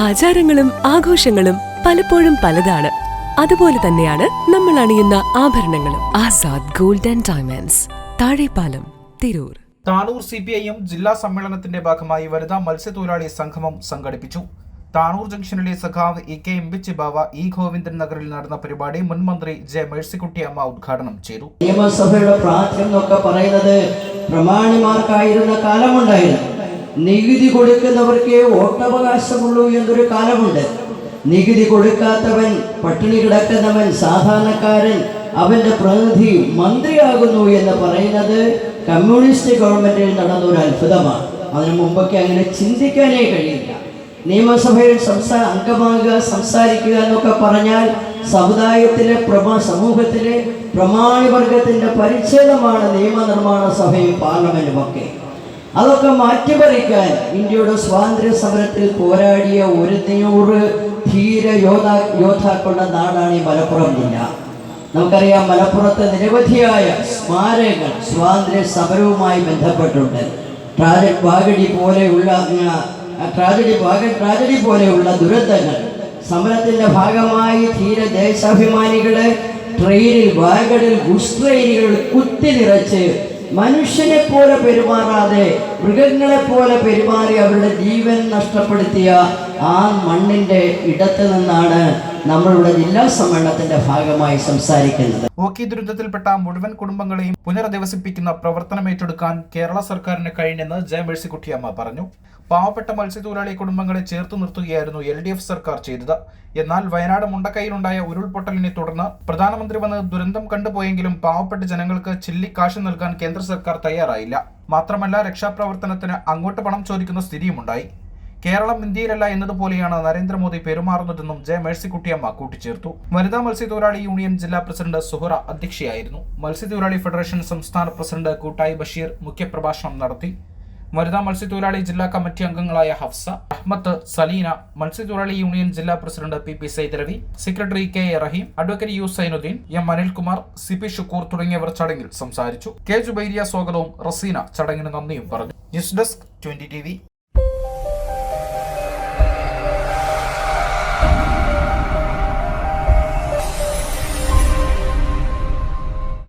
ആചാരങ്ങളും ആഘോഷങ്ങളും പലപ്പോഴും പലതാണ്. അതുപോലെ തന്നെയാണ് നമ്മൾ അണിയുന്ന ആഭരണങ്ങളും. Azad gold and diamonds Thazhepalam Tirur. Tanur C P I M ജില്ലാ സമ്മേളനത്തിന്റെ ഭാഗമായി വനിതാ മത്സ്യത്തൊഴിലാളി സംഗമം സംഘടിപ്പിച്ചു. താനൂർ ജംഗ്ഷനിലെ സഖാവ് E K M Bich Bava E Govindan നഗറിൽ നടന്ന പരിപാടി മുൻ മന്ത്രി ജെ മേഴ്സിക്കുട്ടിയമ്മ ഉദ്ഘാടനം ചെയ്തു. നിയമസഭയുടെ പ്രാധാന്യം എന്നൊക്കെ പറയുന്നത് പ്രമാണിമാർക്കായിരുന്ന കാലമുണ്ടായിരുന്നു. നികുതി കൊടുക്കുന്നവർക്ക് വോട്ടവകാശമുള്ളൂ എന്നൊരു കാലമുണ്ട്. നികുതി കൊടുക്കാത്തവൻ പട്ടിണി കിടക്കുന്നവൻ സാധാരണക്കാരൻ അവന്റെ പ്രതിനിധി മന്ത്രിയാകുന്നു എന്ന് പറയുന്നത് കമ്മ്യൂണിസ്റ്റ് ഗവൺമെന്റിൽ നടന്ന ഒരു അത്ഭുതമാണ്. അതിനു മുമ്പൊക്കെ അങ്ങനെ ചിന്തിക്കാനേ കഴിയില്ല. നിയമസഭയിൽ സംസാ അംഗമാകുക സംസാരിക്കുക എന്നൊക്കെ പറഞ്ഞാൽ സമുദായത്തിലെ പ്രമാ സമൂഹത്തിലെ പ്രമാണിവർഗത്തിന്റെ പരിച്ഛേദമാണ് നിയമനിർമ്മാണ സഭയും പാർലമെന്റും ഒക്കെ അതൊക്കെ മാറ്റിമറിക്കാൻ ഇന്ത്യയുടെ സ്വാതന്ത്ര്യ സമരത്തിൽ പോരാടിയ ഒരു നൂറ് ധീര യോധാ യോദ്ധാക്കളുടെ നാടാണ് ഈ മലപ്പുറം ജില്ല. നമുക്കറിയാം മലപ്പുറത്ത് നിരവധിയായ സ്മാരകങ്ങൾ സ്വാതന്ത്ര്യ സമരവുമായി ബന്ധപ്പെട്ടുണ്ട്. ട്രാജഡ് വാഗടി പോലെയുള്ള ട്രാജഡി വാഗ ട്രാജഡി പോലെയുള്ള ദുരന്തങ്ങൾ. സമരത്തിന്റെ ഭാഗമായി ധീര ദേശാഭിമാനികളെ ട്രെയിനിൽ വാഗഡിൽ ഗുസ് ട്രെയിനുകൾ കുത്തി നിറച്ച് മനുഷ്യനെ പോലെ പെരുമാറാതെ മൃഗങ്ങളെ പോലെ പെരുമാറി അവരുടെ ജീവൻ നഷ്ടപ്പെടുത്തിയ ആ മണ്ണിന്റെ ഇടത്ത് നിന്നാണ് നമ്മളുടെ ജില്ലാ സമ്മേളനത്തിന്റെ ഭാഗമായി സംസാരിക്കുന്നത്. ഓക്കി ദുരന്തത്തിൽപ്പെട്ട മുഴുവൻ കുടുംബങ്ങളെയും പുനരധിവസിപ്പിക്കുന്ന പ്രവർത്തനം ഏറ്റെടുക്കാൻ കേരള സർക്കാരിന് കഴിഞ്ഞെന്ന് ജയമേഴ്സിക്കുട്ടിയമ്മ പറഞ്ഞു. പാവപ്പെട്ട മത്സ്യത്തൊഴിലാളി കുടുംബങ്ങളെ ചേർത്ത് നിർത്തുകയായിരുന്നു എൽ ഡി എഫ് സർക്കാർ ചെയ്തത്. എന്നാൽ വയനാട് മുണ്ടക്കൈയിലുണ്ടായ ഉരുൾപൊട്ടലിനെ തുടർന്ന് പ്രധാനമന്ത്രി വന്ന് ദുരന്തം കണ്ടുപോയെങ്കിലും പാവപ്പെട്ട ജനങ്ങൾക്ക് ചില്ലിക്കാശ് നൽകാൻ കേന്ദ്ര സർക്കാർ തയ്യാറായില്ല. മാത്രമല്ല രക്ഷാപ്രവർത്തനത്തിന് അങ്ങോട്ട് പണം ചോദിക്കുന്ന സ്ഥിതിയുമുണ്ടായി. കേരളം ഇന്ത്യയിലല്ല എന്നതുപോലെയാണ് നരേന്ദ്രമോദി പെരുമാറുന്നതെന്നും ജെ. മേഴ്സിക്കുട്ടിയമ്മ കൂട്ടിച്ചേർത്തു. വനിതാ മത്സ്യത്തൊഴിലാളി യൂണിയൻ ജില്ലാ പ്രസിഡന്റ് സുഹറ അധ്യക്ഷയായിരുന്നു. മത്സ്യത്തൊഴിലാളി ഫെഡറേഷൻ സംസ്ഥാന പ്രസിഡന്റ് കൂട്ടായി ബഷീർ മുഖ്യപ്രഭാഷണം നടത്തി. വനിതാ മത്സ്യത്തൊഴിലാളി ജില്ലാ കമ്മിറ്റി അംഗങ്ങളായ ഹഫ്സ അഹമ്മദ് സലീന മത്സ്യത്തൊഴിലാളി യൂണിയൻ ജില്ലാ president P. P. Saidaravi secretary K. A. Rahim advocate U. Sainuddin M. Anilkumar C. P. Shukkur തുടങ്ങിയവർ ചടങ്ങിൽ സംസാരിച്ചു. കെ. ജുബൈരിയ സ്വാഗതവും റസീന ചടങ്ങിന് നന്ദിയും പറഞ്ഞു. News desk twenty T